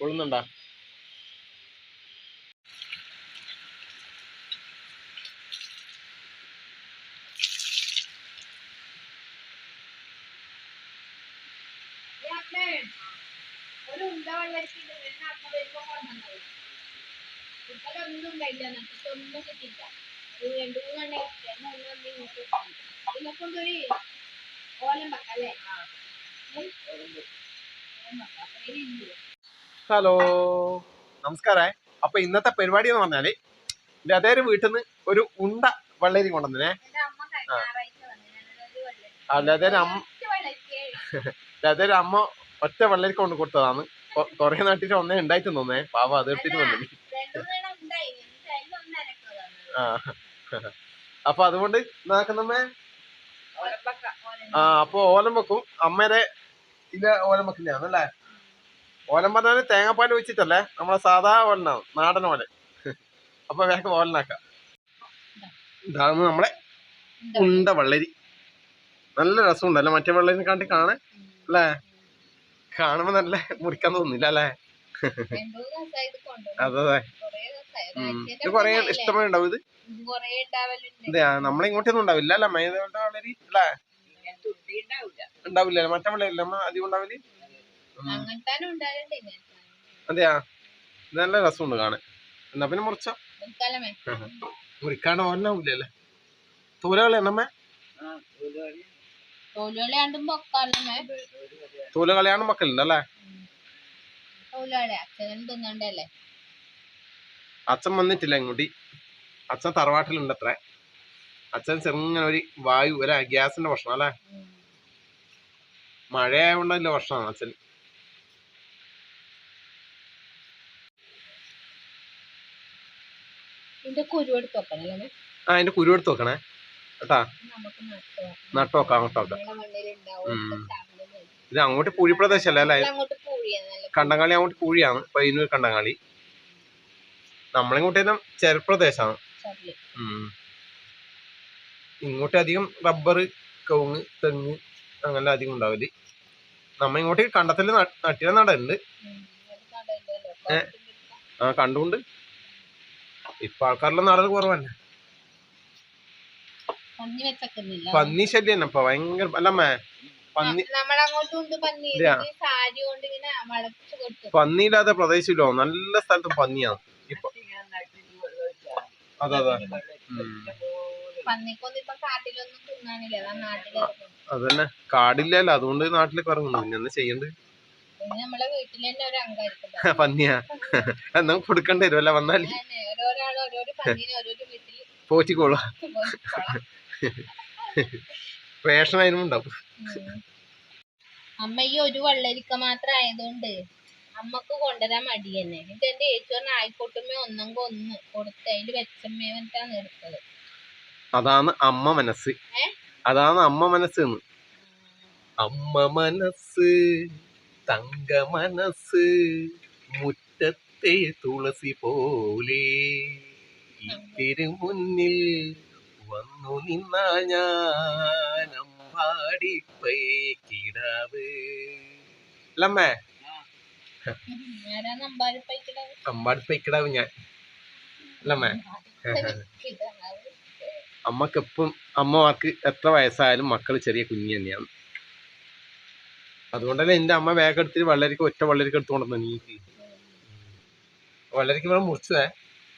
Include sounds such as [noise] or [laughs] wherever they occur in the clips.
കൊള്ളുന്നുണ്ടാ ഒരു ഉണ്ട വെള്ളരിക്കില്ല വരുന്ന അമ്മ വരുമ്പോ കൊണ്ടുവന്നത് ഇപ്പതൊന്നും ഉണ്ടായില്ല നട്ടിട്ട് ഒന്നും കിട്ടിയില്ല ഒരു രണ്ടു മൂന്നെണ്ണ എണ്ണ ഒന്ന് ഇങ്ങോട്ട്. ഇതിനെ കൊണ്ടൊരു ഓലം വെക്കാം അല്ലേ? ഓലം. ഹലോ. നമസ്കാരം. അപ്പൊ ഇന്നത്തെ പരിപാടി എന്ന് പറഞ്ഞാൽ എന്റെ അതേ വീട്ടിൽ നിന്ന് ഒരു ഉണ്ട വെള്ളരി കൊണ്ടുവന്നേ. വെള്ളരി അല്ലാതെ അമ്മ ഒറ്റ അമ്മ ഒറ്റ വെള്ളരി കൊണ്ട് കൊടുത്തതാണ്. കൊറേ നാട്ടിട്ട് ഒന്നേ ഉണ്ടായിട്ട് തോന്നേ. പാവ അത് എടുത്തിട്ട് വന്നു. ആ. അപ്പൊ അതുകൊണ്ട് നോക്കുന്നമ്മേ ആ അപ്പൊ ഓലം വെക്കും അമ്മേരെ ഇല്ല ഓലം വെക്കില്ലാന്നല്ലേ ഓലം പറഞ്ഞാൽ തേങ്ങാപ്പാൽ വെച്ചിട്ടല്ലേ നമ്മളെ സാധാ ഓലനാണ് നാടൻ ഓല. അപ്പൊ വേഗം ഓലനാക്കാം. ഇതാണ് നമ്മളെ ഉണ്ട വെള്ളരി. നല്ല രസമുണ്ടല്ലേ? മറ്റേ വെള്ളരിനെ കണ്ടി കാണാൻ? അല്ലേ? കാണുമ്പോ നല്ല മുറിക്കാൻ തോന്നില്ല അല്ലേ? അതെ ഇത് കൊറേ മുന്നേ ഇഷ്ടമായി ഉണ്ടാവും ഇത്. ഇത് കൊറേ ഉണ്ടാവലുണ്ട് ഇതെ നമ്മളെ ഇങ്ങോട്ടൊന്നും ഉണ്ടാവില്ല അല്ലേ? മൈദ വെള്ളരി അല്ലേ? ഉണ്ടാവില്ല. മറ്റേ വെള്ളരി നമ്മ അധികം ഉണ്ടാവില്ല അതെയാ? നല്ല രസമുണ്ട് കാണാൻ. എന്നാ പിന്നെ മുറിച്ച? മുറിക്കാണ്ട് ഓരനാവില്ലല്ലേ തൂലകളി എണ്ണമ്മേ തോലുകളിയാണ് മക്കളുണ്ടല്ലേ അച്ഛൻ വന്നിട്ടില്ല ഇങ്ങോട്ട്. അച്ഛൻ തറവാട്ടിലുണ്ട് അത്ര അച്ഛൻ ചെറുങ്ങനെ ഒരു വായു അല്ലെ ഗ്യാസിന്റെ പ്രശ്നം അല്ലേ? മഴയായോണ്ടല്ല ഭക്ഷണം അച്ഛൻ ഇതിന്റെ കുരു എടുത്ത് വെക്കണല്ലേ ആ അതിന്റെ കുരു എടുത്ത് വെക്കണേ. കേട്ടാ? നട്ടു വെക്കാം. അങ്ങോട്ട് ഇത് അങ്ങോട്ട് പൂഴി പ്രദേശല്ലേ അല്ലേ കണ്ടങ്ങാളി അങ്ങോട്ട് പൂഴിയാണ് പയ്യന്നൂർ കണ്ടങ്ങാളി നമ്മളിങ്ങോട്ടേലും ചെറുപ്രദേശമാണ്. ഇങ്ങോട്ട് അധികം റബ്ബർ കവുങ്ങ് തെങ്ങ് അങ്ങനെ അധികം ഉണ്ടാവില്ല നമ്മ ഇങ്ങോട്ട് കണ്ടത്തിൽ നട്ടിയ നടണ്ട്. ഏ? ആ കണ്ടുകൊണ്ട് ഇപ്പൊ ആൾക്കാരെല്ലാം നടൽ കുറവന്നെ പന്നി ശല്യം തന്നെ ഇപ്പൊ ഭയങ്കര അല്ലമ്മേ പന്നി നമ്മളങ്ങോട്ടും ഉണ്ട് പന്നി ഇല്ല. സാരി കൊണ്ട് ഇങ്ങനെ വളച്ചു കൊടുത്തു പന്നിയില്ലാത്ത പ്രദേശമില്ലോ നല്ല സ്ഥലത്തും പന്നിയാണ് ഇപ്പൊ അതെ അതെ. അതന്നെ. കാടില്ലല്ലോ. അതുകൊണ്ട് നാട്ടിലേക്ക് ഇറങ്ങുന്നു. പിന്നെ ചെയ്യണ്ട്? [laughs] പന്നിയാ. നമുക്ക് കൊടുക്കേണ്ടി വരും അല്ല വന്നാൽ പോറ്റിക്കോളൂ. റേഷൻ അതിനും ഉണ്ടാവും അമ്മ ഈ ഒരു വെള്ളരിക്ക മാത്രം ആയതുകൊണ്ട് അമ്മയ്ക്ക് കൊണ്ടുവരാൻ മടി തന്നെ. എന്നിട്ട് എന്റെ പറഞ്ഞ ആയിക്കോട്ടുമ്മേ ഒന്നെങ്കിൽ ഒന്ന് കൊടുത്ത് അതിൽ വെച്ചമ്മേ എന്നിട്ടാണ് എടുത്തത് അതാണ് അമ്മ മനസ്സ്. അതാണ് അമ്മ മനസ്സ് അമ്മ മനസ്സ്. തങ്ക മനസ്സ് മുറ്റത്തെ തുളസി പോലെ. മുന്നിൽ വന്നു നിന്നാ ഞാൻ അമ്പാടി കിടാവ് അല്ലമ്മേ. അമ്പാടിപ്പൈക്കിടാവ് ഞാൻ. അല്ലമ്മേ. അമ്മക്കെപ്പം അമ്മമാർക്ക് എത്ര വയസ്സായാലും മക്കൾ ചെറിയ കുഞ്ഞു തന്നെയാണ്. അതുകൊണ്ടല്ലേ എന്റെ അമ്മ വേഗം എടുത്തിട്ട് വെള്ളരിക്ക ഒറ്റ വെള്ളരിക്ക എടുത്തു എടുത്തുകൊണ്ടെന്ന് നീക്കി. വെള്ളരിക്ക ഇവിടെ മുറിച്ചതേ.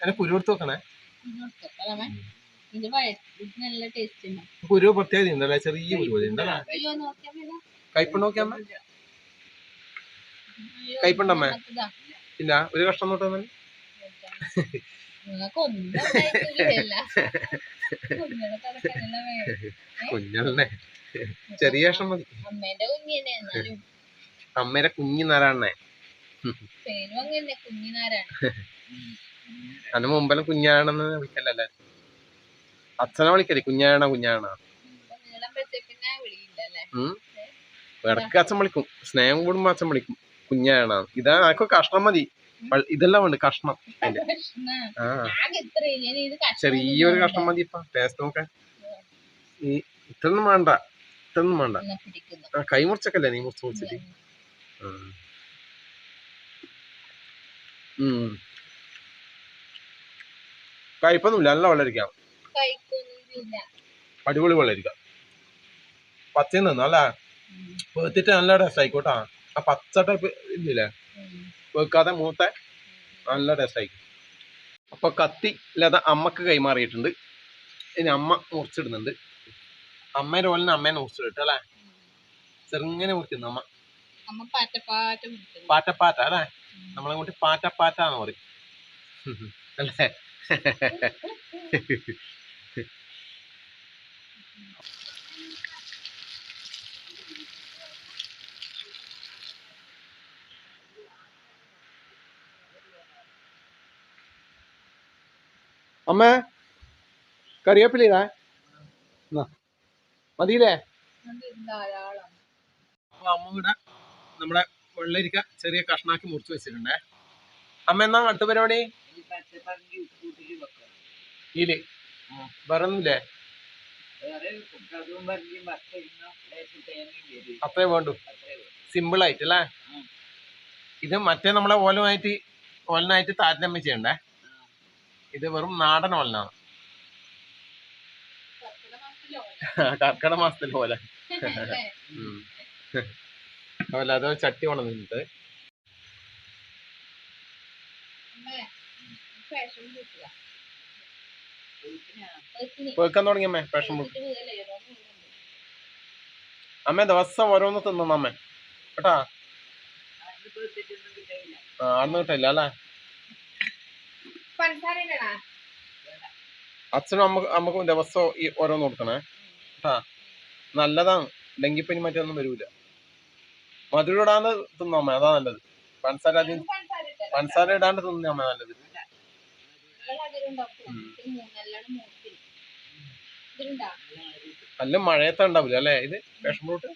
അതിനെ കുരു എടുത്ത് വെക്കണേ. കുരു പ്രത്യേകത ഉണ്ടല്ലേ? ചെറിയ കുരു പോലെ ഉണ്ടല്ലേ? അയ്യോ നോക്കിയാ മതി. കയ്പുണ്ട് നോക്കിയാ അമ്മ? അയ്യോ, കയ്പുണ്ടമ്മേ? ഇല്ല ഒരു കഷ്ടം നോട്ടോ. കുഞ്ഞല്ലേ [laughs] ചെറിയ കഷ്ണം മതി അമ്മേന്റെ കുഞ്ഞിനെ എന്നാലും. അമ്മേടെ കുഞ്ഞു നരാണേ പേരും അങ്ങനെ കുഞ്ഞിനാരാണ് [laughs] അതിന് മുമ്പെല്ലാം കുഞ്ഞാണെന്ന് വിളിക്കല്ലേ അച്ഛനെ വിളിക്കല്ലേ കുഞ്ഞാണ കുഞ്ഞാണ? ഇടയ്ക്ക് അച്ഛൻ വിളിക്കും. സ്നേഹം കൂടുമ്പോ അച്ഛൻ വിളിക്കും. കുഞ്ഞാണ? ഇതാ ആക്കോ കഷ്ണം മതി. ഇതെല്ലാം ഉണ്ട് കഷ്ണം. ചെറിയൊരു കഷ്ണം മതി ഇപ്പൊ. ടേസ്റ്റ് നോക്കാൻ. ഈ ഇത്രയൊന്നും വേണ്ട. ഇത്രയൊന്നും വേണ്ട. ആ കൈ മുറിച്ചൊക്കെ നീ മുറിച്ച് മുറിച്ചിട്ട്. കയ്പൊന്നുമില്ല നല്ല വെള്ളരിക്കാം അടിപൊളി വെള്ളരിക്കാം പച്ചയിൽ നിന്നു അല്ലേ? വെത്തിട്ട് നല്ല ടേസ്റ്റ് ആയിക്കോട്ടാ. ആ പച്ച ടൈപ്പ് ഇല്ലേ വെക്കാതെ മൂത്ത നല്ല ടേസ്റ്റ് ആയിക്കും. അപ്പൊ കത്തി ഇല്ലാതെ അമ്മയ്ക്ക് കൈമാറിയിട്ടുണ്ട്. ഇനി അമ്മ മുറിച്ചിടുന്നുണ്ട്. അമ്മേന്റെ പോലെ അമ്മേനെ കിട്ടും അല്ലേ? ചെറുങ്ങനെ മുറിക്കുന്നു അമ്മ. പാറ്റപ്പാറ്റ അല്ലേ നമ്മളെ കൂട്ടി പാറ്റപ്പാറ്റ എന്ന് പറയും. അല്ലേ? അമ്മ കറിവേപ്പിലേ ഇതാ ധാരാളം അപ്പൊ അമ്മ ഇവിടെ നമ്മുടെ വെള്ളരിക്ക ചെറിയ കഷ്ണാക്കി മുറിച്ച് വെച്ചിട്ടുണ്ടേ. അമ്മ എന്നാ അടുത്ത പരിപാടി? ഇൽ വേറൊന്നുമില്ലേ? അത്രേ വേണ്ടു. സിമ്പിൾ ആയിട്ട് അല്ലേ? ഇത് മറ്റേ നമ്മളെ ഓലമായിട്ട് ഓലനായിട്ട് താരതമ്യം ചെയ്യണ്ടേ? ഇത് വെറും നാടൻ ഓലനാണ്. കർക്കിടക മാസത്തിൽ പോലെ അല്ലേ? അതുപോലെ അത് ചട്ടി കൊണ്ടുവന്നിട്ട്. വെക്കാൻ തുടങ്ങിയമ്മേ അമ്മേ വെച്ചിട്ട് വീഴല്ലേ, അമ്മേ ദിവസം ഓരോന്ന് തിന്നണം അമ്മേ. കേട്ടാ? ആ അന്ന് കിട്ടില്ല അല്ലേ? അച്ഛനും അമ്മ അമ്മക്കും ദിവസം ഈ ഓരോന്ന് കൊടുക്കണേ. നല്ലതാണ്. ഡെങ്കിപ്പനി മറ്റൊന്നും വരൂല. മധുരം ഇടാണ്ട് തിന്നോ അമ്മ അതാ നല്ലത്. പഞ്ചസാര അധികം പഞ്ചസാര ഇടാണ്ട് തിന്ന അമ്മ നല്ലത്. നല്ല മഴയത്ത ഉണ്ടാവില്ല അല്ലേ? ഇത് വിഷം ഫ്രൂട്ട്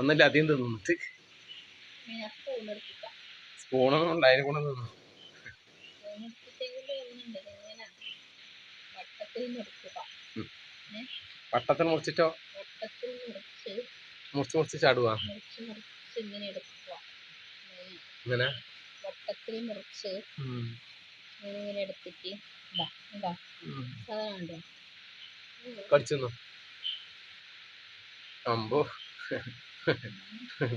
ഒന്നല്ല അധികം തിന്നിട്ട്. സ്പൂണൊന്നും ഉണ്ടായിരുന്നു കൊണ്ട് തിന്നു. വട്ടത്തിൽ മുറിക്കുക. വട്ടത്തിന് മുറിച്ചിട്ടോ വട്ടത്തിൽ മുറിച്ച് മുറിച്ച് മുറിച്ച് ചാടുക മുറിച്ച് മുറിച്ച് ഇങ്ങനെ എടുക്കുക. ഇങ്ങനെ ഇങ്ങനെ? വട്ടത്തിൽ മുറിച്ച് ഇങ്ങനെ ഇങ്ങനെ എടുത്തിട്ട് ഇതാ ഇതാ. ഉം. സാധനം ഉണ്ടോ കടിച്ചെന്നു? അമ്പോ.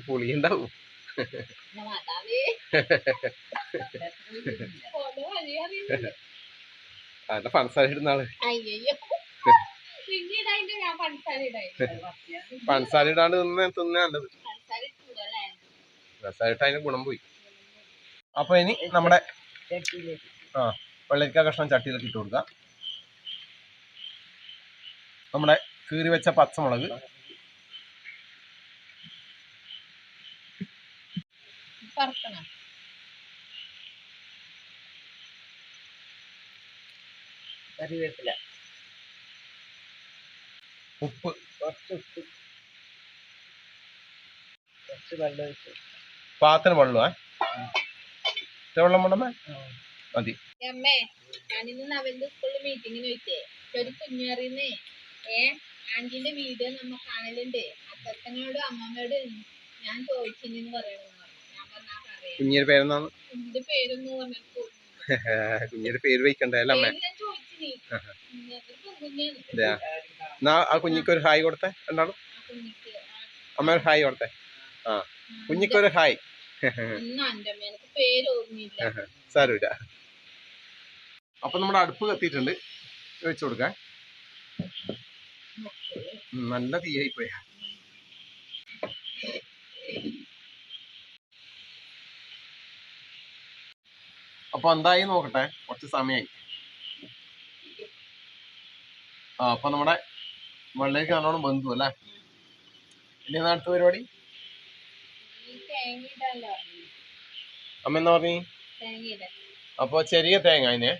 പുളിയുണ്ടാവും. മാതാവേ [laughs] അതിന്റെ പഞ്ചസാര ഇടുന്ന ആൾ [laughs] പഞ്ചസാര ഇടാണ്ട് തിന്ന തിന്ന നല്ലത്. ഇട്ട് അതിന് ഗുണം പോയി. അപ്പൊ ഇനി നമ്മുടെ ആ വെള്ളരിക്ക കഷ്ണം ചട്ടിയിലേക്ക് ഇട്ട് കൊടുക്കാം. നമ്മുടെ കീറി വെച്ച പച്ചമുളക്. പറക്കണം കറിവേപ്പില. ഉപ്പ്. കുറച്ച് ഉപ്പ്. കുറച്ച് വെള്ളം ഒഴിച്ച് പാത്രം വെള്ളമേ? വെള്ളം വേണ്ടമ്മേ മതി. അമ്മേ ഞാനിന്ന് നവന്റെ സ്കൂളിൽ മീറ്റിങ്ങിന് വെച്ചേ ഒരു കുഞ്ഞറിയുന്നേ ഏ ആന്റിന്റെ വീഡിയോ നമ്മ കാണലുണ്ട്. അത്തച്ഛനോടും അമ്മമ്മയോടും ഞാൻ ചോദിച്ചിന്ന് പറയണെന്ന് പറഞ്ഞു. ഞാൻ പറഞ്ഞാ പറയാം. കുഞ്ഞിയുടെ പേരെന്നാണ് കുഞ്ഞിന്റെ പേരൊന്നും [laughs] കുഞ്ഞിയുടെ പേര് വയ്ക്കണ്ടേ അല്ലേ അമ്മേ? എന്നാ ആ കുഞ്ഞിക്ക് ഒരു ഹായ് കൊടുത്തേ രണ്ടാളും? അമ്മ ഒരു ഹായ് കൊടുത്തേ. ആ കുഞ്ഞിക്കൊരു ഹായ്. സാരമില്ല. അപ്പൊ നമ്മുടെ അടുപ്പ് കത്തിയിട്ടുണ്ട്. വെച്ചു കൊടുക്കാൻ നല്ല തീയായി പോയ അപ്പൊ എന്തായി നോക്കട്ടെ? കുറച്ച് സമയമായി ആ അപ്പൊ നമ്മുടെ മണ്ണിലേക്ക് നല്ലോണം ബന്ധു അല്ലേ? ഇനി നാട്ടു അടുത്ത പരിപാടി? അമ്മ എന്താ പറഞ്ഞു? അപ്പൊ ചെറിയ തേങ്ങ അതിന്.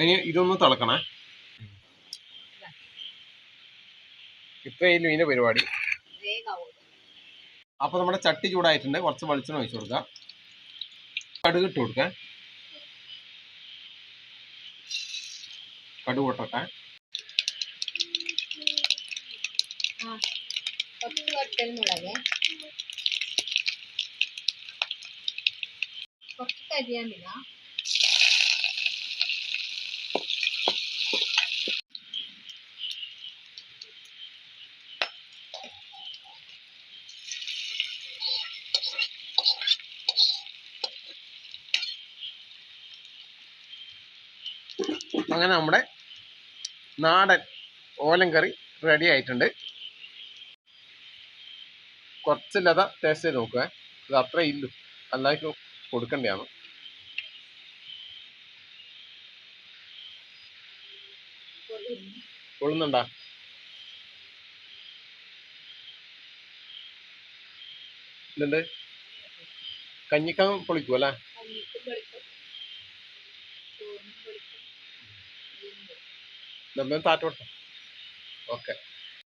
ഇനി ഇതൊന്ന് തിളക്കണേ. ഇത്രയും ഇതിന്റെ പരിപാടി. അപ്പൊ നമ്മുടെ ചട്ടി ചൂടായിട്ടുണ്ട്. കുറച്ച് വെളിച്ചെണ്ണ ഒഴിച്ചു കൊടുക്കാം. കടുക് ഇട്ട് കൊടുക്കാം. കടുക് ആ കുറച്ച് വറ്റൽ അങ്ങനെ നമ്മുടെ നാടൻ ഓലൻ കറി റെഡി ആയിട്ടുണ്ട്. കുറച്ചില്ലാതെ ടേസ്റ്റ് ചെയ്ത് നോക്കുക ഇത് അത്ര ഇല്ലു. എല്ലാവർക്കും കൊടുക്കേണ്ടതാണ് കൊള്ളുന്നുണ്ടാ? ഇതുണ്ട് കഞ്ഞിക്കാൻ പൊളിക്കും ചോറിന് വെളിച്ചം ഇതെന്താ താറ്റോട്ടെ ഓക്കെ